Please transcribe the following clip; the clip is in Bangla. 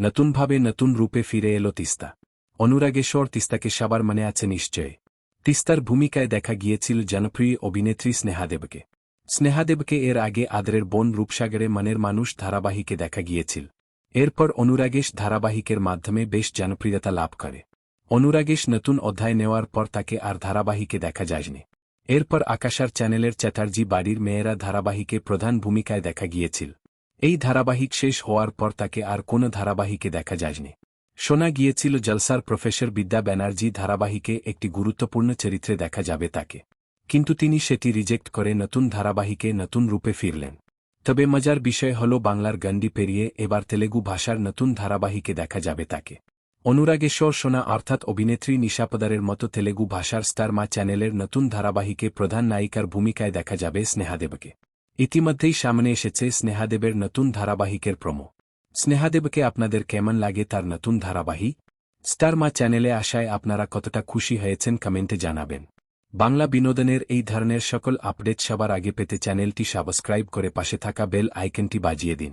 নতুনভাবে নতুন রূপে ফিরে এলো তিস্তা। অনুরাগেশ্বর তিস্তাকে সবার মনে আছে নিশ্চয়। তিস্তার ভূমিকায় দেখা গিয়েছিল জনপ্রিয় অভিনেত্রী স্নেহাদেবকে। স্নেহাদেবকে এর আগে আদরের বোন রূপসাগরে মনের মানুষ ধারাবাহিকে দেখা গিয়েছিল। এরপর অনুরাগেশ ধারাবাহিকের মাধ্যমে বেশ জনপ্রিয়তা লাভ করে। অনুরাগেশ নতুন অধ্যায় নেওয়ার পর তাকে আর ধারাবাহিকে দেখা যায়নি। এরপর আকাশার চ্যানেলের চ্যাটার্জি বাড়ির মেয়েরা ধারাবাহিকে প্রধান ভূমিকায় দেখা গিয়েছিল। এই ধারাবাহিক শেষ হওয়ার পর তাকে আর কোনো ধারাবাহিকে দেখা যায়নি। শোনা গিয়েছিল জলসার প্রফেসর বিদ্যা ব্যানার্জি ধারাবাহিকে একটি গুরুত্বপূর্ণ চরিত্রে দেখা যাবে তাকে। কিন্তু তিনি সেটি রিজেক্ট করে নতুন ধারাবাহিকে নতুন রূপে ফিরলেন। তবে মজার বিষয় হল বাংলার গণ্ডি পেরিয়ে এবার তেলেগু ভাষার নতুন ধারাবাহিকে দেখা যাবে তাকে। অনুরাগেশ্বর সোনা অর্থাৎ অভিনেত্রী নিশাপদারের মতো তেলেগু ভাষার স্টার মা চ্যানেলের নতুন ধারাবাহিকে প্রধান নায়িকার ভূমিকায় দেখা যাবে স্নেহাদেবকে। ইতিমধ্যেই সামনে এসেছে স্নেহাদেবের নতুন ধারাবাহিকের প্রমো। স্নেহাদেবকে আপনাদের কেমন লাগে তার নতুন ধারাবাহিক স্টার মা চ্যানেলে আসায় আপনারা কতটা খুশি হয়েছেন কমেন্টে জানাবেন। বাংলা বিনোদনের এই ধরনের সকল আপডেট সবার আগে পেতে চ্যানেলটি সাবস্ক্রাইব করে পাশে থাকা বেল আইকনটি বাজিয়ে দিন।